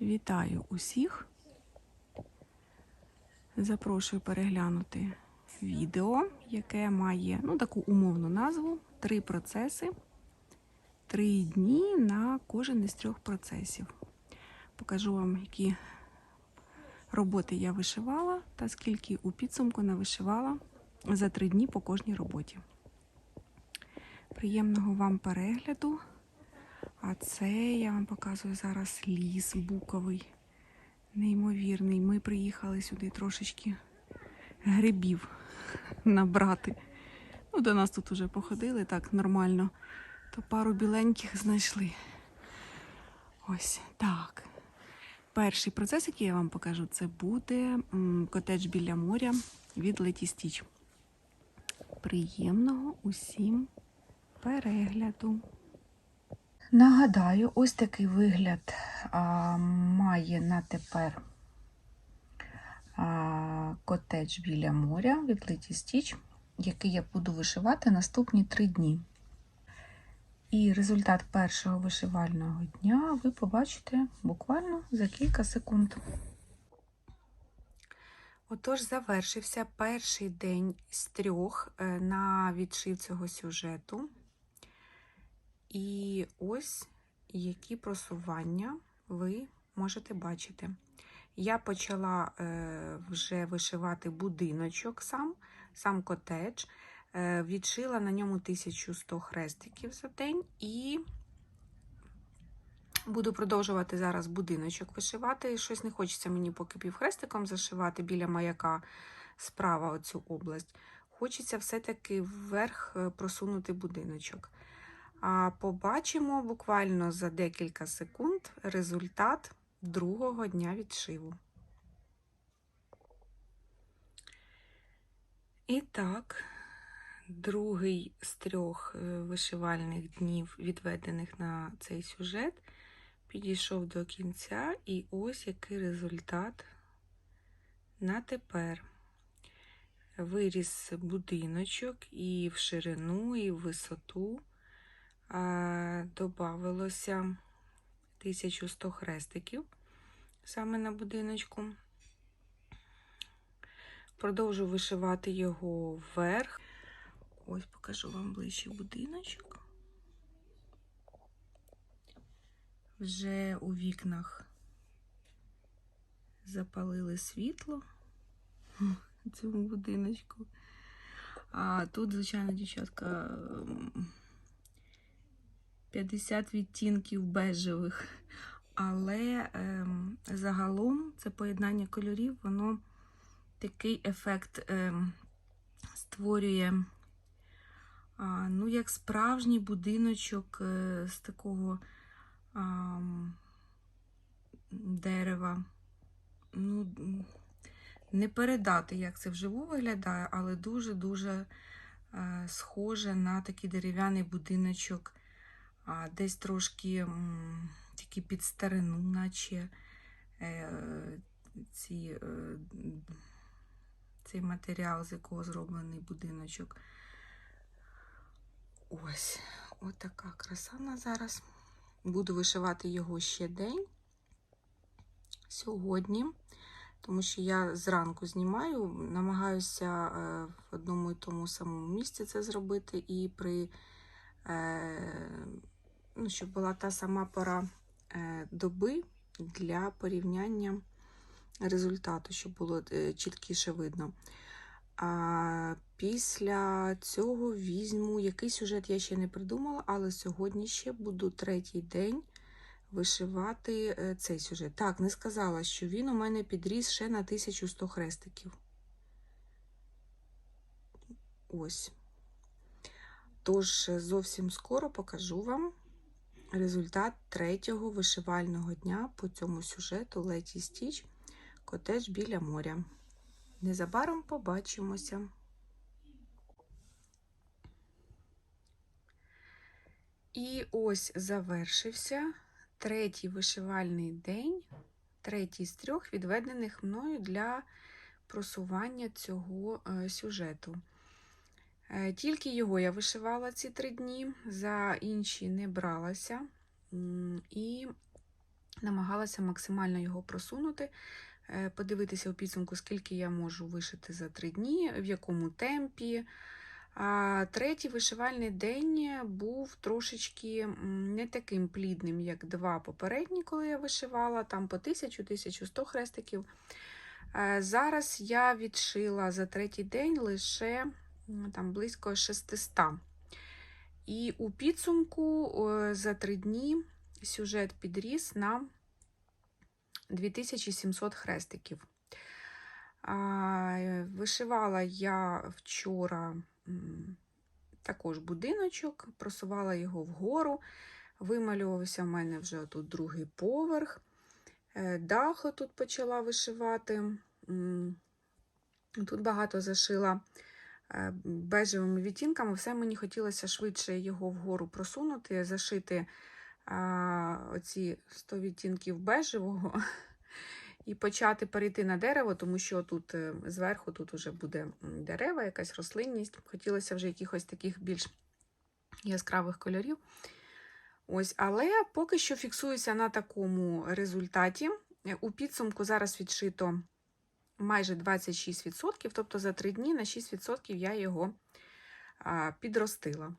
Вітаю усіх. Запрошую переглянути відео, яке має ну, таку умовну назву Три процеси. Три дні на кожен із трьох процесів. Покажу вам, які роботи я вишивала та скільки у підсумку навишивала за три дні по кожній роботі. Приємного вам перегляду! А це я вам показую зараз ліс буковий. Неймовірний. Ми приїхали сюди трошечки грибів набрати. Ну, до нас тут уже походили так нормально. То пару біленьких знайшли. Ось так. Перший процес, який я вам покажу, це буде котедж біля моря від Леті Стіч. Приємного усім перегляду. Нагадаю, ось такий вигляд а, має на тепер а, котедж біля моря від Леті Стіч, який я буду вишивати наступні три дні. І результат першого вишивального дня ви побачите буквально за кілька секунд. Отож, завершився перший день з трьох е, на відшив цього сюжету. І ось які просування ви можете бачити. Я почала е, вже вишивати будиночок сам, сам котедж, е, відшила на ньому 1100 хрестиків за день і буду продовжувати зараз будиночок вишивати. Щось не хочеться мені поки півхрестиком зашивати біля маяка справа оцю область. Хочеться все-таки вверх е, просунути будиночок. А побачимо буквально за декілька секунд результат другого дня відшиву. І так, другий з трьох е, вишивальних днів, відведених на цей сюжет, підійшов до кінця, і ось який результат на тепер. Виріс будиночок і в ширину, і в висоту добавилося 1100 хрестиків саме на будиночку. Продовжу вишивати його вверх. Ось покажу вам ближче будиночок. Вже у вікнах запалили світло цьому будиночку. А тут, звичайно, дівчатка. 50 відтінків бежевих. Але ем, загалом це поєднання кольорів, воно такий ефект ем, створює, а, ну, як справжній будиночок е, з такого а, дерева. Ну, не передати, як це вживу виглядає, але дуже-дуже е, схоже на такий дерев'яний будиночок а десь трошки тільки під старину, наче е, ці, е, цей матеріал, з якого зроблений будиночок. Ось, отака краса на зараз. Буду вишивати його ще день сьогодні, тому що я зранку знімаю, намагаюся е, в одному і тому самому місці це зробити, і при ну, щоб була та сама пора е, доби для порівняння результату, щоб було е, чіткіше видно. А після цього візьму який сюжет я ще не придумала, але сьогодні ще буду третій день вишивати е, цей сюжет. Так, не сказала, що він у мене підріс ще на 1100 хрестиків. Ось. Тож, зовсім скоро покажу вам результат третього вишивального дня по цьому сюжету Леті Стіч Котедж біля моря. Незабаром побачимося. І ось завершився третій вишивальний день, третій з трьох, відведених мною для просування цього е, сюжету. Е, тільки його я вишивала ці три дні, за інші не бралася. І намагалася максимально його просунути, е, подивитися у підсумку, скільки я можу вишити за три дні, в якому темпі. А третій вишивальний день був трошечки не таким плідним, як два попередні, коли я вишивала, там по 1000-1100 хрестиків. Е, Зараз я відшила за третій день лише там, близько 600. І у підсумку за три дні сюжет підріс на 2700 хрестиків. Вишивала я вчора також будиночок, просувала його вгору. Вималювався в мене вже тут другий поверх. Е, Дах тут почала вишивати. Тут багато зашила бежевими відтінками. Все мені хотілося швидше його вгору просунути, зашити оці 100 відтінків бежевого і почати перейти на дерево, тому що тут е, зверху тут уже буде дерева, якась рослинність. Хотілося вже якихось таких більш яскравих кольорів. Ось, але поки що фіксуюся на такому результаті. Е, У підсумку зараз відшито майже 26%, тобто за 3 дні на 6% я його підростила.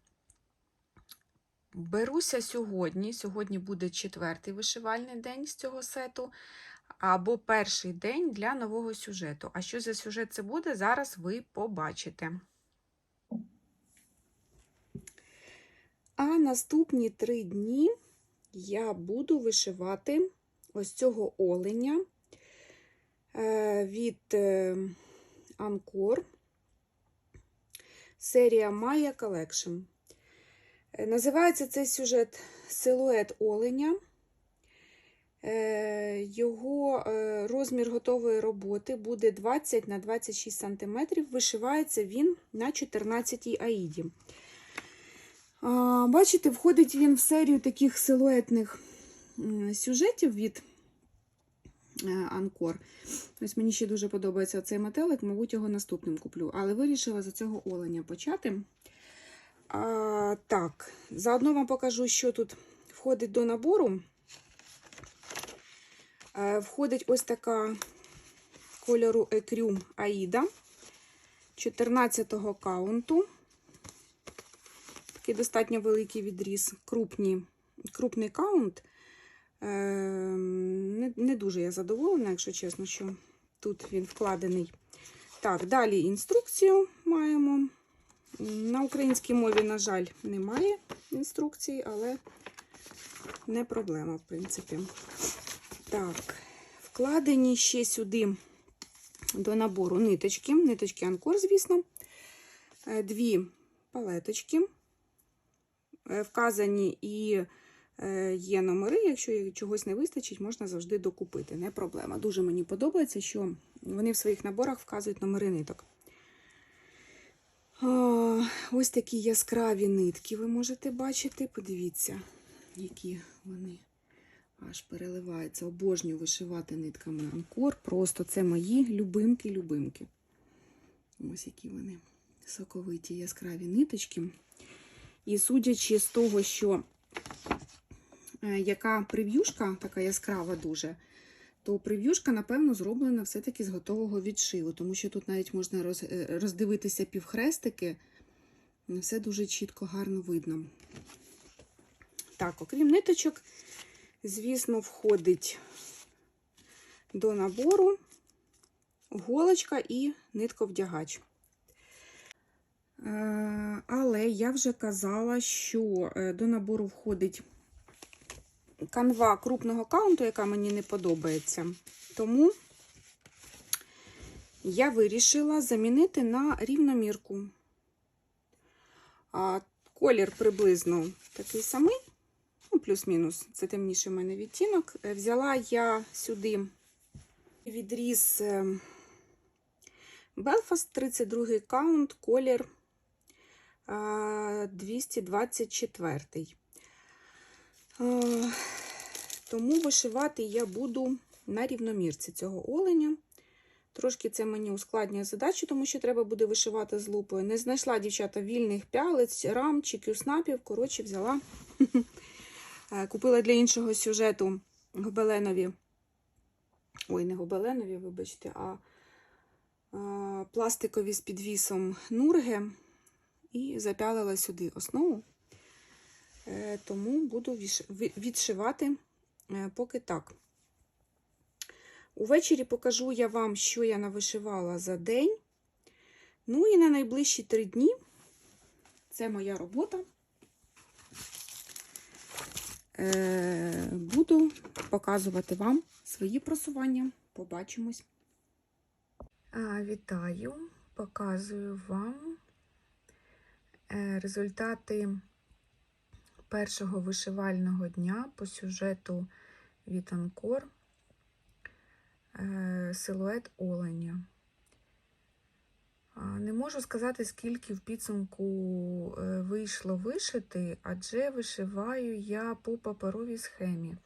Беруся сьогодні. Сьогодні буде четвертий вишивальний день з цього сету, або перший день для нового сюжету. А що за сюжет це буде, зараз ви побачите. А наступні три дні я буду вишивати ось цього оленя від е, Анкор. Серія Maya Collection. Е, Називається цей сюжет Силует оленя. Е, Його е, розмір готової роботи буде 20 на 26 см. Вишивається він на 14-й аїді. Бачите, входить він в серію таких силуетних сюжетів від е, Анкор. Ось мені ще дуже подобається цей метелик, мабуть, його наступним куплю. Але вирішила за цього оленя почати. А, так, заодно вам покажу, що тут входить до набору. Е, Входить ось така кольору екрю Аїда 14-го каунту. Такий достатньо великий відріз, крупні, крупний каунт. Е, не, не дуже я задоволена, якщо чесно, що тут він вкладений. Так, далі інструкцію маємо. На українській мові, на жаль, немає інструкції, але не проблема, в принципі. Так, вкладені ще сюди до набору ниточки. Ниточки Анкор, звісно. Е, Дві палеточки. Е, Вказані і є номери. Якщо чогось не вистачить, можна завжди докупити. Не проблема. Дуже мені подобається, що вони в своїх наборах вказують номери ниток. А, Ось такі яскраві нитки ви можете бачити. Подивіться, які вони аж переливаються. Обожнюю вишивати нитками Анкор. Просто це мої любимки-любимки. Ось які вони соковиті яскраві ниточки. І судячи з того, що е, яка прев'юшка, така яскрава дуже, то прев'юшка, напевно, зроблена все-таки з готового відшиву, тому що тут навіть можна роз, е, роздивитися півхрестики. Все дуже чітко, гарно видно. Так, окрім ниточок, звісно, входить до набору голочка і нитковдягач. Е, Але я вже казала, що е, до набору входить канва крупного каунту, яка мені не подобається. Тому я вирішила замінити на рівномірку. А колір приблизно такий самий, ну, плюс-мінус, це темніший в мене відтінок. Е, Взяла я сюди відріз Belfast 32 каунт, колір а, 224. Тому вишивати я буду на рівномірці цього оленя. Трошки це мені ускладнює задачу, тому що треба буде вишивати з лупою. Не знайшла, дівчата, вільних пялець, рам чи кюснапів. Коротше, взяла, Е, купила для іншого сюжету гобеленові, ой, не гобеленові, вибачте, а пластикові з підвісом нурги і запялила сюди основу. Е, Тому буду відшивати е, поки так. Увечері покажу я вам, що я навишивала за день. Ну і на найближчі три дні це моя робота. Е, Буду показувати вам свої просування. Побачимось. Вітаю! Показую вам результати першого вишивального дня по сюжету від Анкор е, силует оленя. Не можу сказати, скільки в підсумку е, вийшло вишити, адже вишиваю я по паперовій схемі.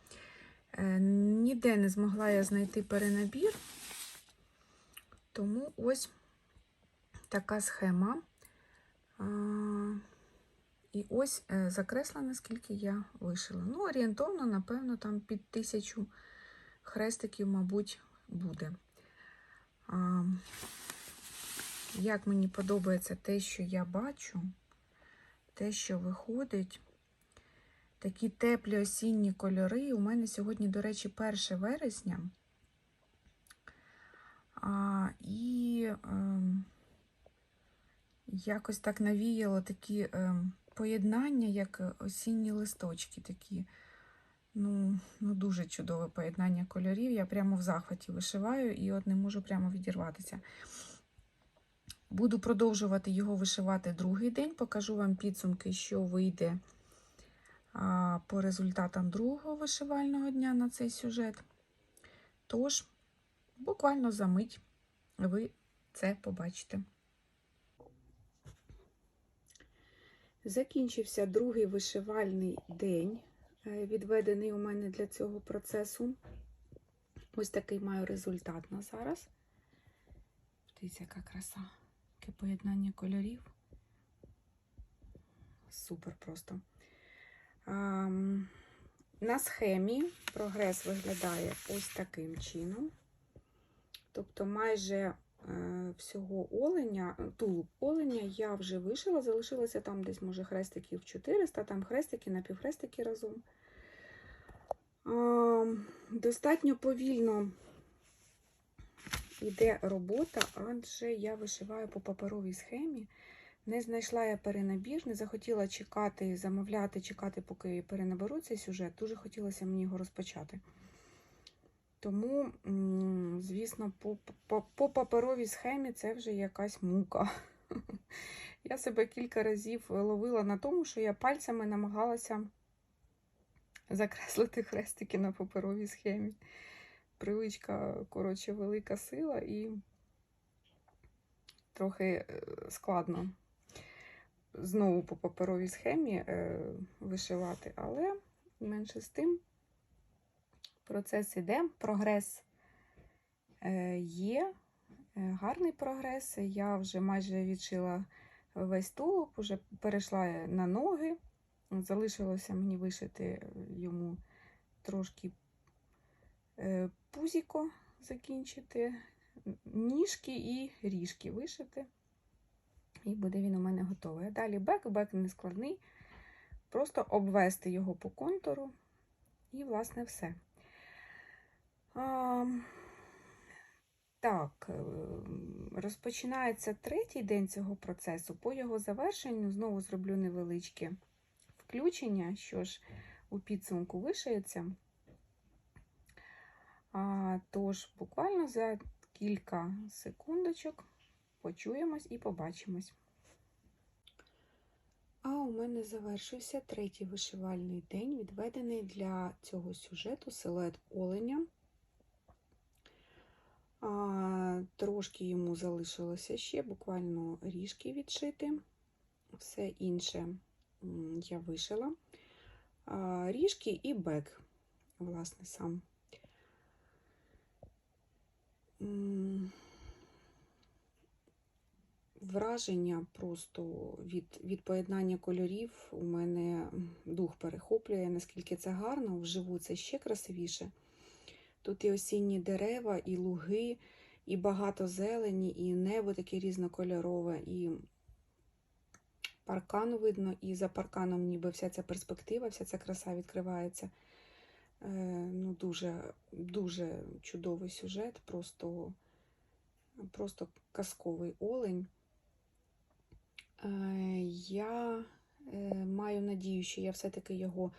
Е, Ніде не змогла я знайти перенабір, тому ось така схема. І ось е, закреслено, скільки я вишила. Ну, орієнтовно, напевно, там під тисячу хрестиків, мабуть, буде. А, Як мені подобається те, що я бачу, те, що виходить. Такі теплі осінні кольори. У мене сьогодні, до речі, 1 вересня. А, і е, якось так навіяло такі е, поєднання, як осінні листочки. такі. Ну, ну, дуже чудове поєднання кольорів. Я прямо в захваті вишиваю і от не можу прямо відірватися. Буду продовжувати його вишивати другий день. Покажу вам підсумки, що вийде а, по результатам другого вишивального дня на цей сюжет. Тож, буквально за мить ви це побачите. Закінчився другий вишивальний день, е, відведений у мене для цього процесу. Ось такий маю результат на зараз. Дивіться, яка краса. Таке поєднання кольорів. Супер просто. На схемі прогрес виглядає ось таким чином. Тобто, майже всього оленя, тулуб оленя я вже вишила, залишилося там десь, може, хрестиків 400, там хрестики, напівхрестики разом. Достатньо повільно йде робота, адже я вишиваю по паперовій схемі. Не знайшла я перенабір, не захотіла чекати, замовляти, чекати, поки перенаберу цей сюжет. Дуже хотілося мені його розпочати. Тому, звісно, по, по, по паперовій схемі це вже якась мука. Я себе кілька разів ловила на тому, що я пальцями намагалася закреслити хрестики на паперовій схемі. Привичка, коротше, велика сила і трохи складно знову по паперовій схемі е, вишивати, але менше з тим процес іде, прогрес е, є, е, гарний прогрес. Я вже майже відшила весь тулуб, вже перейшла на ноги. Залишилося мені вишити йому трошки е, пузіко закінчити, ніжки і ріжки вишити. І буде він у мене готовий. Далі бек, бек не складний. Просто обвести його по контуру, і, власне, все. А, так, розпочинається третій день цього процесу. По його завершенню знову зроблю невеличке включення, що ж у підсумку вишиється. А, Тож, буквально за кілька секундочок почуємось і побачимось. А у мене завершився третій вишивальний день, відведений для цього сюжету силует оленя. Трошки йому залишилося ще, буквально ріжки відшити. Все інше я вишила. Ріжки і бек, власне, сам. враження просто від, від поєднання кольорів. У мене дух перехоплює, наскільки це гарно, вживу це ще красивіше. Тут і осінні дерева, і луги, і багато зелені, і небо таке різнокольорове, і паркан видно, і за парканом ніби вся ця перспектива, вся ця краса відкривається. Е, ну, Дуже дуже чудовий сюжет, просто, просто казковий олень. Е, Я е, маю надію, що я все-таки його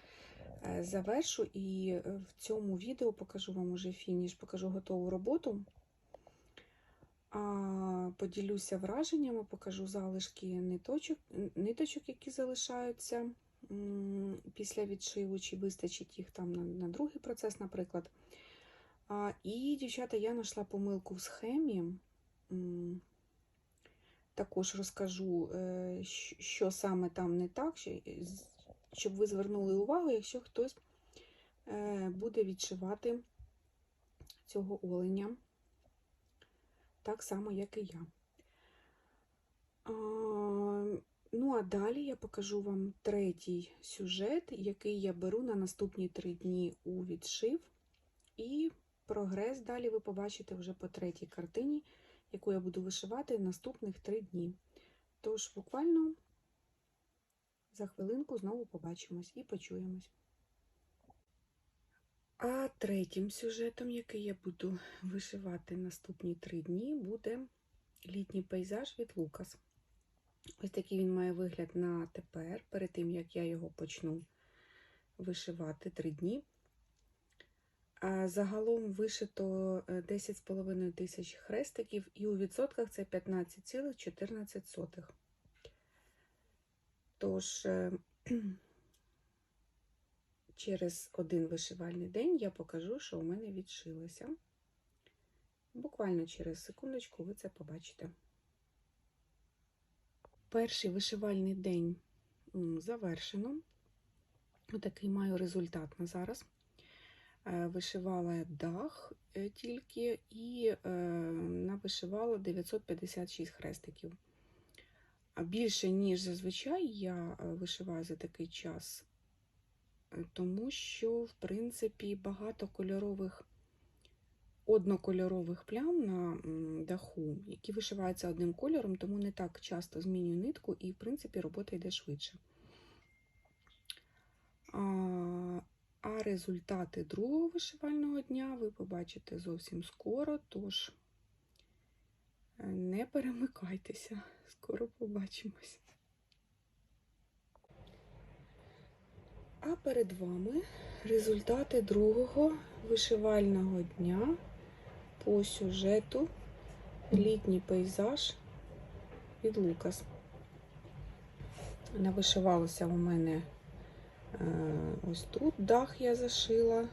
завершу, і в цьому відео покажу вам уже фініш, покажу готову роботу. Поділюся враженнями, покажу залишки ниточок, ниточок, які залишаються після відшиву, чи вистачить їх там на, на другий процес, наприклад. І, дівчата, я знайшла помилку в схемі. Також розкажу, е, що саме там не так, щоб ви звернули увагу, якщо хтось е, буде відшивати цього оленя так само, як і я. Ну, а далі я покажу вам третій сюжет, який я беру на наступні три дні у відшив. І прогрес далі ви побачите вже по третій картині, яку я буду вишивати наступних три дні. Тож, буквально за хвилинку знову побачимось і почуємось. А третім сюжетом, який я буду вишивати наступні три дні, буде літній пейзаж від Лукас. Ось такий він має вигляд на тепер, перед тим, як я його почну вишивати три дні. А загалом вишито 10,5 тисяч хрестиків, і у відсотках це 15,14. Тож, е, через один вишивальний день я покажу, що у мене відшилося. Буквально через секундочку ви це побачите. Перший вишивальний день завершено. Отакий маю результат на зараз. Е, Вишивала дах е, тільки і навишивала 956 хрестиків. Більше, ніж зазвичай, я е, вишиваю за такий час тому що, в принципі, багато кольорових, однокольорових плям на даху, які вишиваються одним кольором, тому не так часто змінюю нитку, і, в принципі, робота йде швидше. А, а результати другого вишивального дня ви побачите зовсім скоро, тож е, не перемикайтеся, скоро побачимось. А перед вами результати другого вишивального дня по сюжету Літній пейзаж від Лукас. Навишивалося у мене е, ось тут дах я зашила,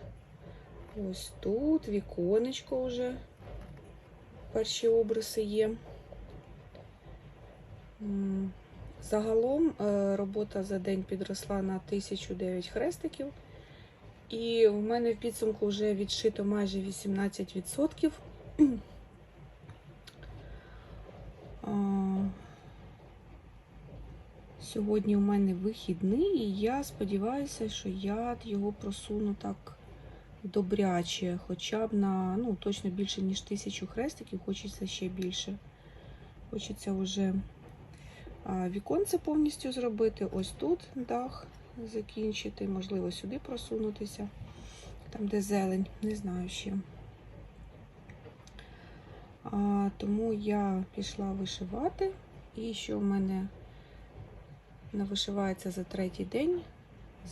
ось тут віконечко вже перші обриси є. Загалом е, робота за день підросла на 1009 хрестиків, і в мене в підсумку вже відшито майже 18%. Сьогодні у мене вихідний, і я сподіваюся, що я його просуну так добряче, хоча б на ну, точно більше, ніж тисячу хрестиків, хочеться ще більше. Хочеться вже віконце повністю зробити. Ось тут дах закінчити, можливо, сюди просунутися, там, де зелень, не знаю ще. А, Тому я пішла вишивати, і що в мене навишивається за третій день,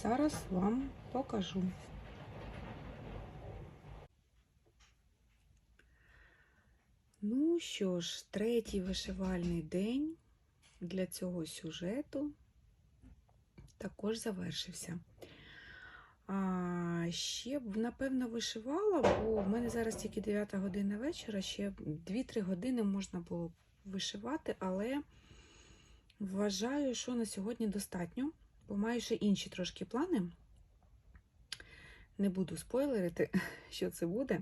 зараз вам покажу. Ну що ж, третій вишивальний день для цього сюжету також завершився. А, Ще б, напевно, вишивала, бо в мене зараз тільки 9 година вечора, ще 2-3 години можна було вишивати, але вважаю, що на сьогодні достатньо, бо маю ще інші трошки плани. Не буду спойлерити, що це буде.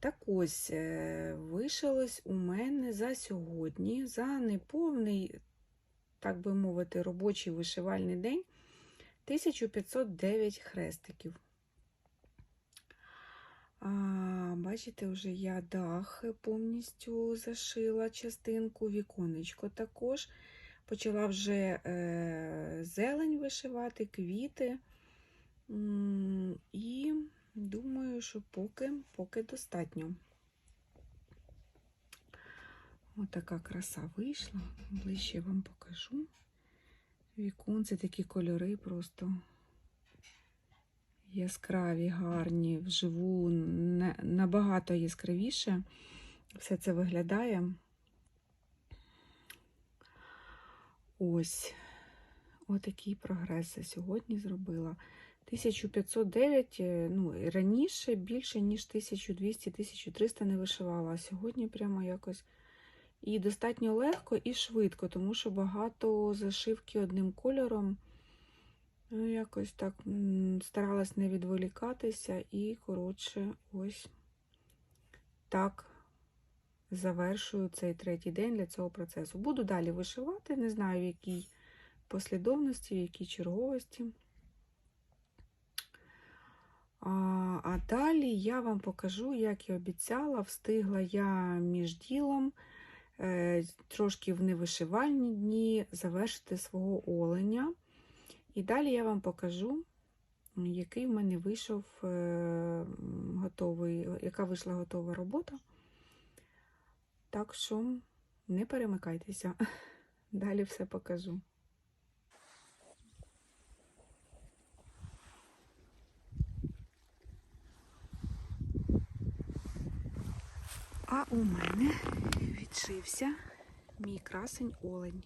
Так ось, е, вишилось у мене за сьогодні, за неповний, так би мовити, робочий вишивальний день 1509 хрестиків. А, бачите, вже я дах повністю зашила частинку, віконечко також. Почала вже е, зелень вишивати, квіти. І думаю, що поки, поки достатньо. Отака краса вийшла. Ближче вам покажу. Віконці такі кольори просто яскраві, гарні, вживу на- набагато яскравіше. Все це виглядає. Ось. Отакий прогрес я сьогодні зробила. 1509, е, ну, раніше більше, ніж 1200-1300 не вишивала, а сьогодні прямо якось і достатньо легко і швидко, тому що багато зашивки одним кольором. Ну, якось так старалась не відволікатися і, коротше, ось так завершую цей третій день для цього процесу. Буду далі вишивати, не знаю, в якій послідовності, в якій черговості. А, а далі я вам покажу, як і обіцяла, встигла я між ділом е, трошки в невишивальні дні завершити свого оленя. І далі я вам покажу, який в мене вийшов е, готовий, яка вийшла готова робота. Так що не перемикайтеся. Далі все покажу. А у мене відшився мій красень олень.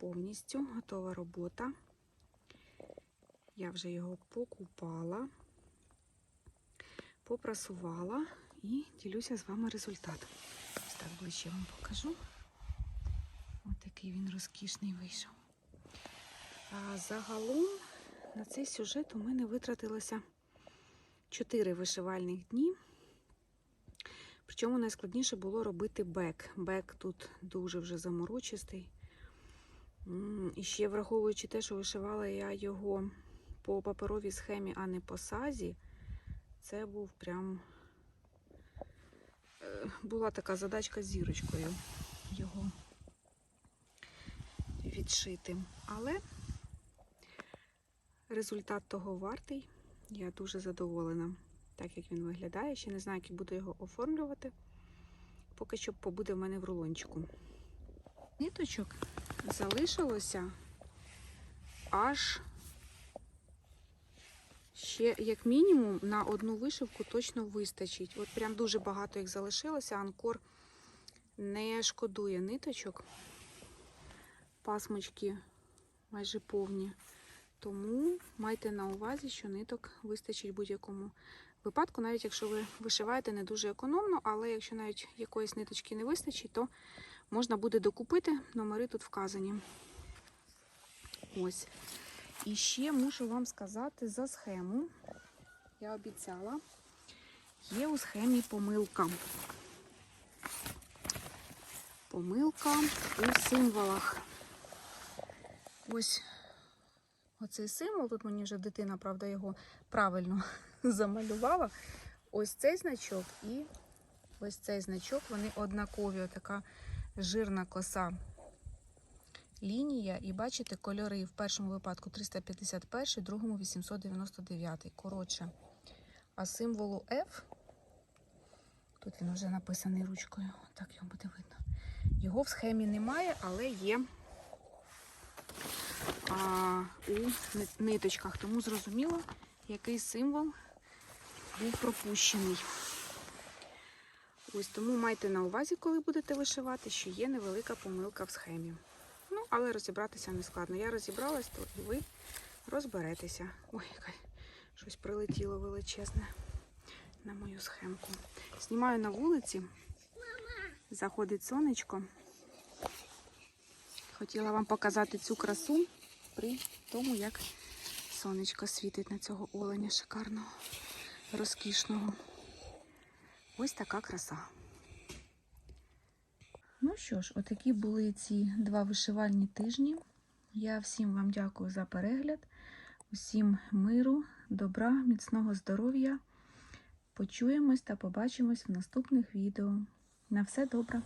Повністю готова робота. Я вже його покупала, попрасувала і ділюся з вами результатом. Ось так ближче вам покажу. Ось такий він розкішний вийшов. А загалом на цей сюжет у мене витратилося 4 вишивальних дні. Причому найскладніше було робити бек. Бек тут дуже вже заморочистий. І ще враховуючи те, що вишивала я його по паперовій схемі, а не по сазі, це був прям е, була така задачка з зірочкою його відшити. Але результат того вартий. Я дуже задоволена, так як він виглядає. Ще не знаю, як буду його оформлювати. Поки що побуде в мене в рулончику. Ниточок залишилося аж ще, як мінімум, на одну вишивку точно вистачить. От прям дуже багато їх залишилося. Анкор не шкодує ниточок. Пасмочки майже повні. Тому майте на увазі, що ниток вистачить будь-якому випадку, навіть якщо ви вишиваєте не дуже економно, але якщо навіть якоїсь ниточки не вистачить, то можна буде докупити. Номери тут вказані. Ось. І ще мушу вам сказати за схему. Я обіцяла, є у схемі помилка. Помилка у символах. Ось оцей символ. Тут мені вже дитина, правда, його правильно замалювала. Ось цей значок і ось цей значок, вони однакові. Отака жирна коса лінія. І бачите, кольори в першому випадку 351, в другому 899. Коротше, а символу F, тут він вже написаний ручкою, так його буде видно. Його в схемі немає, але є у ниточках. Тому зрозуміло, який символ був пропущений. Ось тому майте на увазі, коли будете вишивати, що є невелика помилка в схемі. Ну, але розібратися не складно. Я розібралась, то і ви розберетеся. Ой, яке щось прилетіло величезне на мою схемку. Знімаю на вулиці. Заходить сонечко. Хотіла вам показати цю красу при тому, як сонечко світить на цього оленя шикарного, розкішного. Ось така краса. Ну що ж, отакі були ці два вишивальні тижні. Я всім вам дякую за перегляд. Усім миру, добра, міцного здоров'я. Почуємось та побачимось в наступних відео. На все добре!